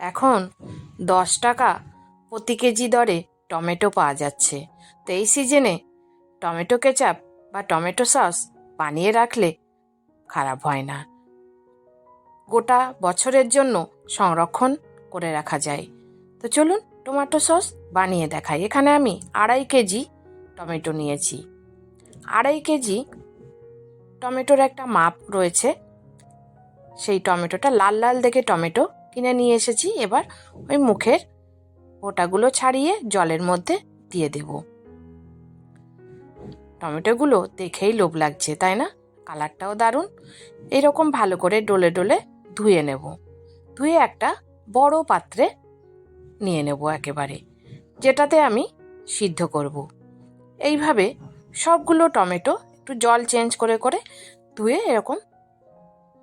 এখন দশ টাকা প্রতি কেজি দরে টমেটো পাওয়া যাচ্ছে। তো এই সিজনে টমেটো কেচাপ বা টমেটো সস বানিয়ে রাখলে খারাপ হয় না। গোটা বছরের জন্য সংরক্ষণ করে রাখা যায়। তো চলুন টমেটো সস বানিয়ে দেখাই। এখানে আমি আড়াই কেজি টমেটো নিয়েছি। আড়াই কেজি টমেটোর একটা মাপ রয়েছে। সেই টমেটোটা লাল লাল দেখে টমেটো কিনে নিয়ে এসেছি, এবার ওই মুখের ওটাগুলো ছাড়িয়ে জলের মধ্যে দিয়ে দেব। টমেটোগুলো দেখেই লোভ লাগছে, তাই না? কালারটাও দারুণ। এরকম ভালো করে ডলে ডলে ধুয়ে নেব। ধুয়ে একটা বড় পাত্রে নিয়ে নেব একেবারে, যেটাতে আমি সিদ্ধ করব। এইভাবে সবগুলো টমেটো একটু জল চেঞ্জ করে করে ধুয়ে এরকম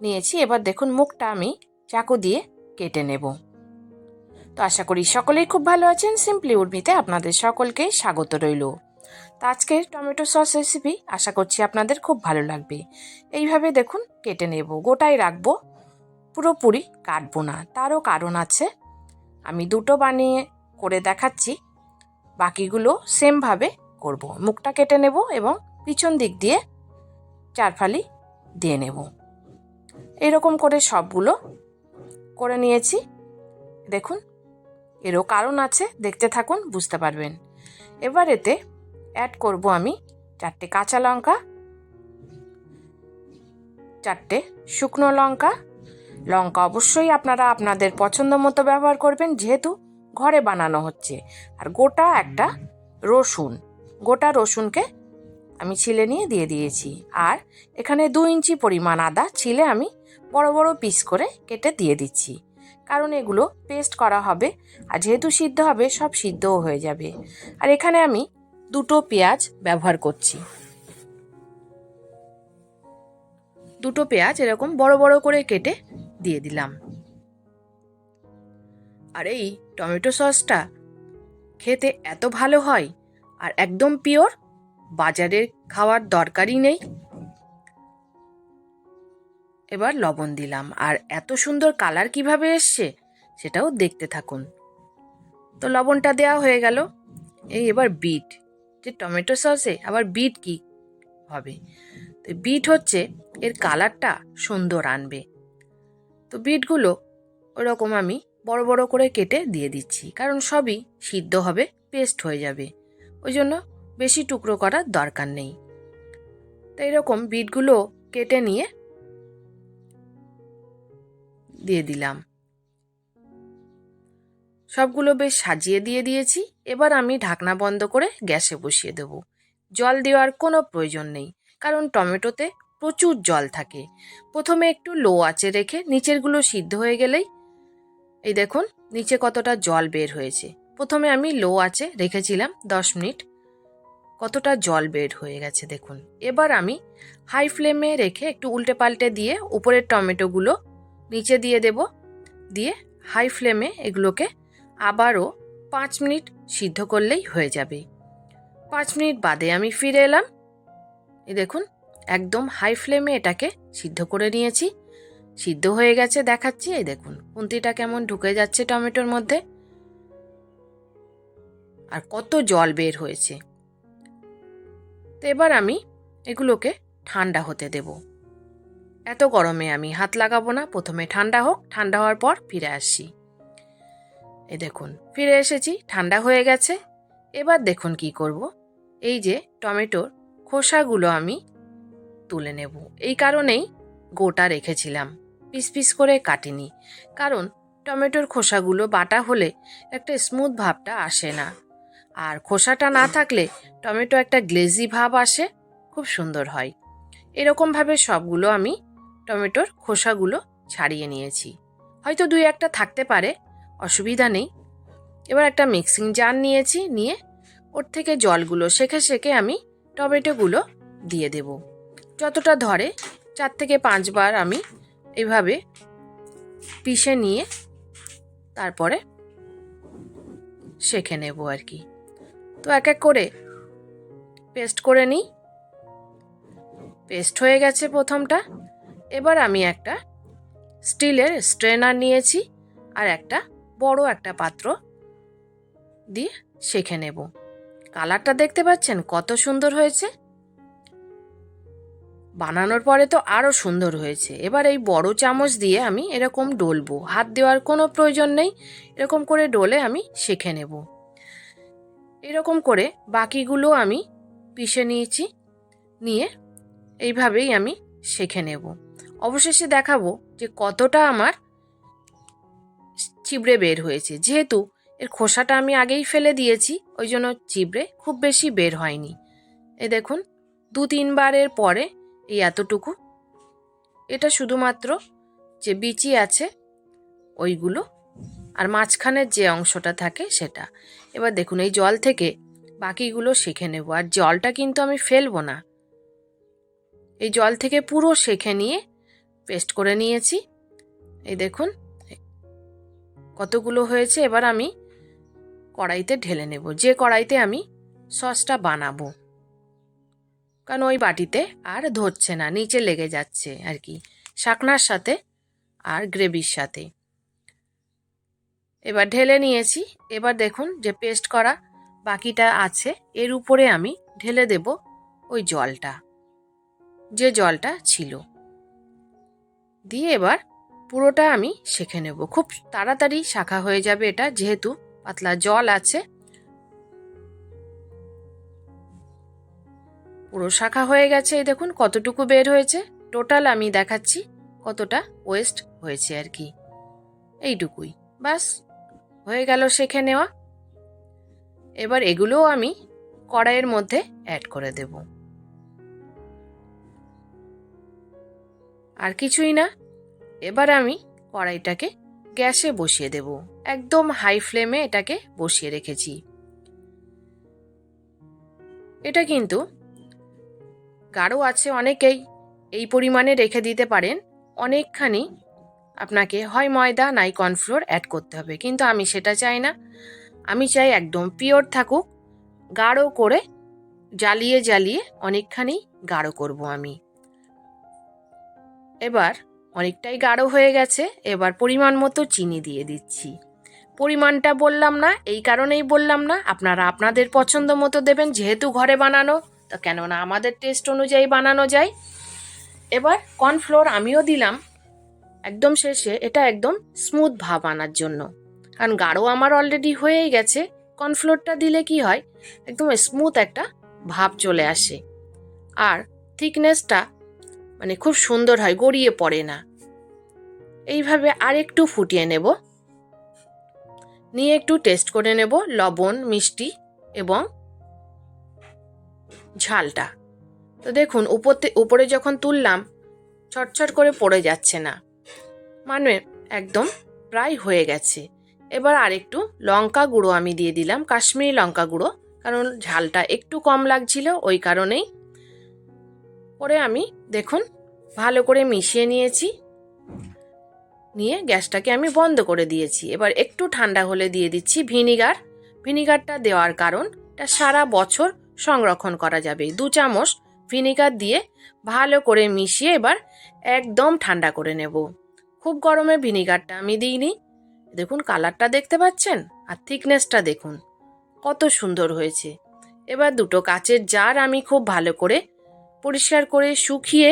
নিয়েছি। এবার দেখুন মুখটা আমি চাকু দিয়ে কেটে নেব। তো আশা করি সকলেই খুব ভালো আছেন। সিম্পলি উর্মিতে আপনাদের সকলকে স্বাগত রইল। তো আজকের টমেটো সস রেসিপি আশা করছি আপনাদের খুব ভালো লাগবে। এইভাবে দেখুন, কেটে নেব। গোটাই রাখব। পুরোপুরি কাটবো না। তারও কারণ আছে। আমি দুটো বানিয়ে করে দেখাচ্ছি। বাকিগুলো সেমভাবে করব। মুখটা কেটে নেব এবং পিছন দিক দিয়ে চারফালি দিয়ে নেব। এরকম করে সবগুলো করে নিয়েছি। দেখুন, এরও কারণ আছে, দেখতে থাকুন, বুঝতে পারবেন। এবার এতে অ্যাড করব আমি চারটে কাঁচা লঙ্কা, চারটে শুকনো লঙ্কা। লঙ্কা অবশ্যই আপনারা আপনাদের পছন্দ মতো ব্যবহার করবেন, যেহেতু ঘরে বানানো হচ্ছে। আর গোটা একটা রসুন, গোটা রসুনকে আমি ছিলে নিয়ে দিয়ে দিয়েছি। আর এখানে দু ইঞ্চি পরিমাণ আদা ছিলে আমি বড় বড় পিস করে কেটে দিয়ে দিচ্ছি। কারণ এগুলো পেস্ট করা হবে আর যেহেতু সিদ্ধ হবে, সব সিদ্ধও হয়ে যাবে। আর এখানে আমি দুটো পেঁয়াজ ব্যবহার করছি। দুটো পেঁয়াজ এরকম বড় বড় করে কেটে দিয়ে দিলাম। আর এই টমেটো সসটা খেতে এত ভালো হয় আর একদম পিওর বাজারের খাওয়ার দরকারই নেই। এবার লবণ দিলাম। আর এত সুন্দর কালার কীভাবে এসছে, সেটাও দেখতে থাকুন। তো লবণটা দেওয়া হয়ে গেল। এই এবার বিট। যে টমেটো সসে, আবার বিট কি হবে? তো বিট হচ্ছে, এর কালারটা সুন্দর আনবে। তো বিটগুলো ওরকম আমি বড় বড় করে কেটে দিয়ে দিচ্ছি। কারণ সবই সিদ্ধ হবে, পেস্ট হয়ে যাবে। ওই জন্য বেশি টুকরো করার দরকার নেই। তো এরকম বিটগুলো কেটে নিয়ে দিয়ে দিলাম। সবগুলো বেশ সাজিয়ে দিয়ে দিয়েছি। এবার আমি ঢাকনা বন্ধ করে গ্যাসে বসিয়ে দেব। জল দেওয়ার কোনো প্রয়োজন নেই, কারণ টমেটোতে প্রচুর জল থাকে। প্রথমে একটু লো আঁচে রেখে নিচেরগুলো সিদ্ধ হয়ে গেলেই এই দেখুন, নিচে কতটা জল বের হয়েছে। প্রথমে আমি লো আঁচে রেখেছিলাম দশ মিনিট। কতটা জল বের হয়ে গেছে দেখুন। এবার আমি হাই ফ্লেমে রেখে একটু উল্টে পাল্টে দিয়ে উপরের টমেটোগুলো নিচে দিয়ে দেব। দিয়ে হাই ফ্লেমে এগুলোকে আবারও পাঁচ মিনিট সিদ্ধ করলেই হয়ে যাবে। পাঁচ মিনিট বাদে আমি ফিরে এলাম। এ দেখুন, একদম হাই ফ্লেমে এটাকে সিদ্ধ করে নিয়েছি। সিদ্ধ হয়ে গেছে, দেখাচ্ছি। এই দেখুন কুন্তিটা কেমন ঢুকে যাচ্ছে টমেটোর মধ্যে। আর কত জল বের হয়েছে। তো এবার আমি এগুলোকে ঠান্ডা হতে দেব। এত গরমে আমি হাত লাগাবো না, প্রথমে ঠান্ডা হোক, ঠান্ডা হওয়ার পর ফিরে আসছি এ দেখুন, ফিরে এসেছি, ঠান্ডা হয়ে গেছে। এবার দেখুন কি করব। এই যে টমেটোর খোসাগুলো আমি তুলে নেব। এই কারণেই গোটা রেখেছিলাম, পিস পিস করে কাটিনি। কারণ টমেটোর খোসাগুলো বাটা হলে একটা স্মুথ ভাবটা আসে না। আর খোসাটা না থাকলে টমেটো একটা গ্লেজি ভাব আসে, খুব সুন্দর হয়। এরকমভাবে সবগুলো আমি টমেটোর খোসাগুলো ছাড়িয়ে নিয়েছি। হয়তো দুই একটা থাকতে পারে, অসুবিধা নেই। এবার একটা মিক্সিং জার নিয়েছি, নিয়ে ওর থেকে জলগুলো শেখে শেখে আমি টমেটোগুলো দিয়ে দেব। যতটা ধরে, চার থেকে পাঁচবার আমি এভাবে পিষে নিয়ে তারপরে শেখে নেব আর কি। তো এক এক করে পেস্ট করে নিই। পেস্ট হয়ে গেছে প্রথমটা। এবার আমি একটা স্টিলের স্ট্রেনার নিয়েছি আর একটা বড় একটা পাত্র দিয়ে সেঁকে নেব। কালারটা দেখতে পাচ্ছেন কত সুন্দর হয়েছে। বানানোর পরে তো আরও সুন্দর হয়েছে। এবার এই বড় চামচ দিয়ে আমি এরকম ডলবো। হাত দেওয়ার কোনো প্রয়োজন নেই। এরকম করে ডলে আমি শেখে নেব। এরকম করে বাকিগুলো আমি পিষে নিয়েছি। নিয়ে এইভাবেই আমি শেখে নেব। অবশেষে দেখাবো যে কতটা আমার চিবড়ে বের হয়েছে। যেহেতু এর খোসাটা আমি আগেই ফেলে দিয়েছি, ওই জন্য চিবড়ে খুব বেশি বের হয়নি। এ দেখুন, দু তিনবারের পরে এই এতটুকু। এটা শুধুমাত্র যে বিচি আছে, ওইগুলো, আর মাঝখানের যে অংশটা থাকে সেটা। এবার দেখুন, এই জল থেকে বাকিগুলো শেখে নেব। আর জলটা কিন্তু আমি ফেলব না। এই জল থেকে পুরো শেখে নিয়ে পেস্ট করে নিয়েছি। এই দেখুন, কতগুলো হয়েছে এবার আমি কড়াইতে ঢেলে নেব। যে কড়াইতে আমি সসটা বানাবো। কারণ ওই বাটিতে আর ধরছে না, নিচে লেগে যাচ্ছে আর কি, শাকনার সাথে আর গ্রেভির সাথে। এবার ঢেলে নিয়েছি। এবার দেখুন যে পেস্ট করা বাকিটা আছে, এর উপরে আমি ঢেলে দেব ওই জলটা, যে জলটা ছিল। দিয়ে এবার পুরোটা আমি শেখে নেব। খুব তাড়াতাড়ি শাখা হয়ে যাবে এটা, যেহেতু পাতলা জল আছে। পুরো শাখা হয়ে গেছে। এই দেখুন কতটুকু বের হয়েছে। টোটাল আমি দেখাচ্ছি কতটা ওয়েস্ট হয়েছে আর কি। এইটুকুই। বাস হয়ে গেল শেখে নেওয়া। এবার এগুলোও আমি কড়াইয়ের মধ্যে অ্যাড করে দেব। আর কিছুই না। এবার আমি কড়াইটাকে গ্যাসে বসিয়ে দেব। একদম হাই ফ্লেমে এটাকে বসিয়ে রেখেছি। এটা কিন্তু গাঢ় আছে অনেকেই। এই পরিমাণে রেখে দিতে পারেন। অনেকখানি আপনাকে হয় ময়দা, নাই কর্নফ্লোর অ্যাড করতে হবে। কিন্তু আমি সেটা চাই না। আমি চাই একদম পিওর থাকুক। গাঢ় করে জ্বালিয়ে জ্বালিয়ে অনেকখানি গাঢ় করব আমি। এবার অনেকটাই গাঢ় হয়ে গেছে, এবার পরিমাণ মতো চিনি দিয়ে দিচ্ছি। পরিমাণটা বললাম না, এই কারণেই বললাম না, আপনারা আপনাদের পছন্দ মতো দেবেন যেহেতু ঘরে বানানো, তা কেননা আমাদের টেস্ট অনুযায়ী বানানো যায়। এবার কর্নফ্লোর আমিও দিলাম, একদম শেষে এটা একদম স্মুথ ভাব আনার জন্য। কারণ গাঢ় আমার অলরেডি হয়েই গেছে কর্নফ্লোরটা দিলে কি হয়, একদম স্মুথ একটা ভাব চলে আসে। আর থিকনেসটা মানে খুব সুন্দর হয়, গড়িয়ে পড়ে না। এইভাবে আর একটু ফুটিয়ে নেব। নিয়ে একটু টেস্ট করে নেব লবণ, মিষ্টি এবং ঝালটা। তো দেখুন, উপরতে, উপরে যখন তুললাম, ছটছট করে পড়ে যাচ্ছে না। মানে একদম প্রায় হয়ে গেছে। এবার আরেকটু লঙ্কা গুঁড়ো আমি দিয়ে দিলাম, কাশ্মীরি লঙ্কা গুঁড়ো। কারণ ঝালটা একটু কম লাগছিল, ওই কারণেই। পরে আমি দেখুন, ভালো করে মিশিয়ে নিয়েছি। নিয়ে গ্যাসটাকে আমি বন্ধ করে দিয়েছি। এবার একটু ঠান্ডা হলে দিয়ে দিচ্ছি ভিনিগার। ভিনিগারটা দেওয়ার কারণ, এটা সারা বছর সংরক্ষণ করা যাবে। দু চামচ ভিনিগার দিয়ে ভালো করে মিশিয়ে এবার একদম ঠান্ডা করে নেব। খুব গরমে ভিনিগারটা আমি দিইনি। দেখুন, কালারটা দেখতে পাচ্ছেন? আর থিকনেসটা দেখুন, কত সুন্দর হয়েছে। এবার দুটো কাচের জার আমি খুব ভালো করে পরিষ্কার করে শুকিয়ে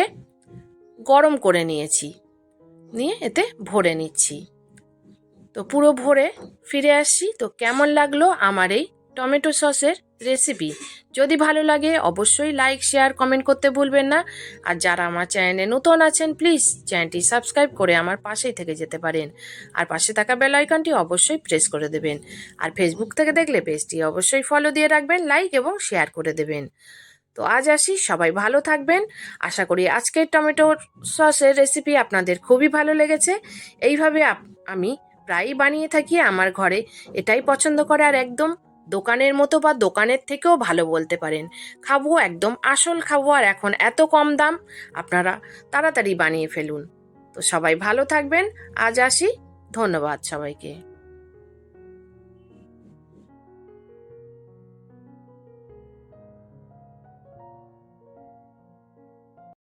গরম করে নিয়েছি। নিয়ে এতে ভরে নিচ্ছি। তো পুরো ভরে ফিরে আসছি তো কেমন লাগল আমার এই টমেটো সসের রেসিপি যদি ভালো লাগে অবশ্যই লাইক শেয়ার কমেন্ট করতে ভুলবেন না। আর যারা আমার চ্যানেলে নতুন আছেন প্লিজ চ্যানেলটি সাবস্ক্রাইব করে আমার পাশেই থেকে যেতে পারেন। আর পাশে থাকা বেল আইকনটি অবশ্যই প্রেস করে দেবেন। আর ফেসবুক থেকে দেখলে পেজটি অবশ্যই ফলো দিয়ে রাখবেন লাইক এবং শেয়ার করে দেবেন। তো আজ আসি, সবাই ভালো থাকবেন। আশা করি আজকের টমেটো সসের রেসিপি আপনাদের খুবই ভালো লেগেছে। এইভাবে আমি প্রায়ই বানিয়ে থাকি আমার ঘরে। এটাই পছন্দ করে আর একদম দোকানের মতো বা দোকানের থেকেও ভালো বলতে পারেন। খাব একদম আসল খাব আর এখন এত কম দাম, আপনারা তাড়াতাড়ি বানিয়ে ফেলুন। তো সবাই ভালো থাকবেন, আজ আসি, ধন্যবাদ সবাইকে।